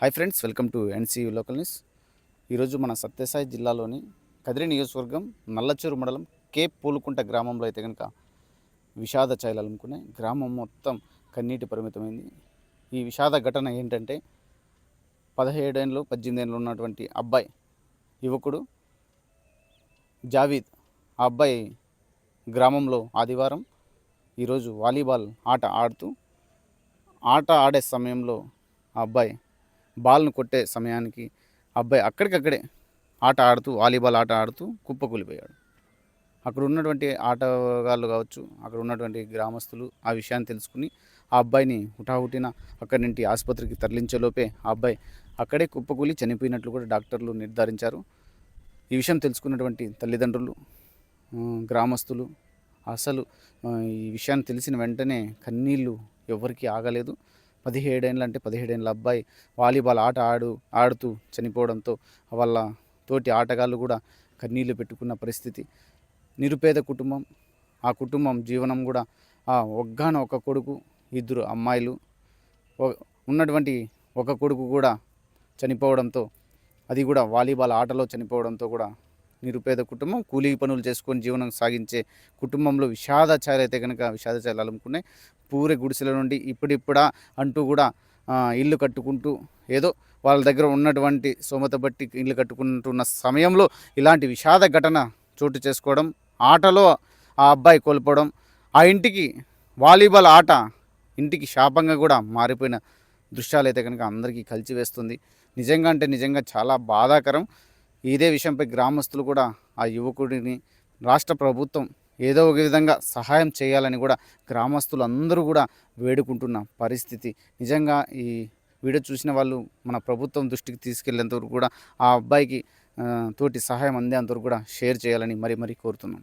Hi friends welcome to NC local news. ఈరోజు మన సత్యసాయి జిల్లాలోని కదిరి నియోజకవర్గం నల్లచూరు మండలం కే పూలుకుంట గ్రామంలో అయితే కనుక విషాద చైలు అలుముకునే గ్రామం మొత్తం కన్నీటి పరిమితమైంది. ఈ విషాద ఘటన ఏంటంటే పదిహేడేళ్ళు పద్దెనిమిదేళ్ళు ఉన్నటువంటి అబ్బాయి యువకుడు జావీద్. ఆ అబ్బాయి గ్రామంలో ఆదివారం ఈరోజు వాలీబాల్ ఆట ఆడుతూ ఆట ఆడే సమయంలో ఆ అబ్బాయి బాల్ను కొట్టే సమయానికి ఆ అబ్బాయి అక్కడికక్కడే ఆట ఆడుతూ వాలీబాల్ ఆట ఆడుతూ కుప్పకూలిపోయాడు. అక్కడ ఉన్నటువంటి ఆటగాళ్ళు కావచ్చు అక్కడ ఉన్నటువంటి గ్రామస్తులు ఆ విషయాన్ని తెలుసుకుని ఆ అబ్బాయిని హుటాహుటిన అక్కడి నుండి ఆసుపత్రికి తరలించేలోపే ఆ అబ్బాయి అక్కడే కుప్పకూలి చనిపోయినట్లు కూడా డాక్టర్లు నిర్ధారించారు. ఈ విషయం తెలుసుకున్నటువంటి తల్లిదండ్రులు గ్రామస్తులు అసలు ఈ విషయాన్ని తెలిసిన వెంటనే కన్నీళ్ళు ఎవరికీ ఆగలేదు. పదిహేడేళ్ళు అంటే పదిహేడేళ్ళ అబ్బాయి వాలీబాల్ ఆట ఆడు ఆడుతూ చనిపోవడంతో వాళ్ళ తోటి ఆటగాళ్ళు కూడా కన్నీళ్ళు పెట్టుకున్న పరిస్థితి. నిరుపేద కుటుంబం ఆ కుటుంబం జీవనం కూడా ఆ ఒగ్గాన ఒక కొడుకు ఇద్దరు అమ్మాయిలు ఉన్నటువంటి ఒక కొడుకు కూడా చనిపోవడంతో అది కూడా వాలీబాల్ ఆటలో చనిపోవడంతో కూడా నిరుపేద కుటుంబం కూలీ పనులు చేసుకొని జీవనం సాగించే కుటుంబంలో విషాదచార్య అయితే కనుక విషాదచార్యలు అలుముకున్నాయి. పూరి గుడిసెల నుండి ఇప్పుడిప్పుడా అంటూ కూడా ఇల్లు కట్టుకుంటూ ఏదో వాళ్ళ దగ్గర ఉన్నటువంటి సోమత బట్టి ఇల్లు కట్టుకుంటున్న సమయంలో ఇలాంటి విషాద ఘటన చోటు చేసుకోవడం ఆటలో ఆ అబ్బాయి కోల్పోవడం ఆ ఇంటికి వాలీబాల్ ఆట ఇంటికి శాపంగా కూడా మారిపోయిన దృశ్యాలు అయితే కనుక అందరికీ కలిచివేస్తుంది నిజంగా అంటే నిజంగా చాలా బాధాకరం. ఇదే విషయంపై గ్రామస్తులు కూడా ఆ యువకుడిని రాష్ట్ర ప్రభుత్వం ఏదో ఒక విధంగా సహాయం చేయాలని కూడా గ్రామస్తులు అందరూ కూడా వేడుకుంటున్న పరిస్థితి. నిజంగా ఈ వీడియో చూసిన వాళ్ళు మన ప్రభుత్వం దృష్టికి తీసుకెళ్ళేంతవరకు కూడా ఆ అబ్బాయికి తోటి సహాయం అందేంతవరకు కూడా షేర్ చేయాలని మరీ మరీ కోరుతున్నాం.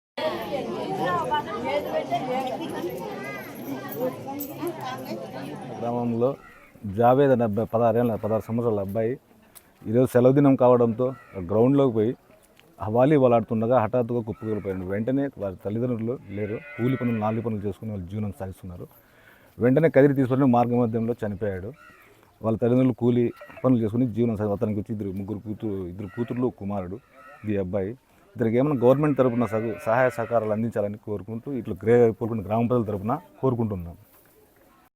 గ్రామంలో జావేద్ అనే అబ్బాయి పదహారేళ్ళ పదహారు సంవత్సరాల అబ్బాయి. ఈరోజు సెలవు దినం కావడంతో గ్రౌండ్లోకి పోయి వాలీబాల్ ఆడుతుండగా హఠాత్తుగా కుప్పకూలిపోయాడు. వెంటనే వారి తల్లిదండ్రులు లేరు. కూలి పనులు నాలుగు పనులు చేసుకుని వాళ్ళు జీవనం సాగిస్తున్నారు. వెంటనే కదిరి తీసుకుని మార్గ మధ్యంలో చనిపోయాడు. వాళ్ళ తల్లిదండ్రులు కూలి పనులు చేసుకుని జీవనం సాగి అతనికి వచ్చి ఇద్దరు ముగ్గురు కూతురు ఇద్దరు కూతుర్లు కుమారుడు ఈ అబ్బాయి. ఇద్దరికి ఏమైనా గవర్నమెంట్ తరపున సహ- సహాయ సహకారాలు అందించాలని కోరుకుంటూ ఇట్లా గ్రే కోరుకుంటూ గ్రామ ప్రజల తరపున కోరుకుంటున్నాం.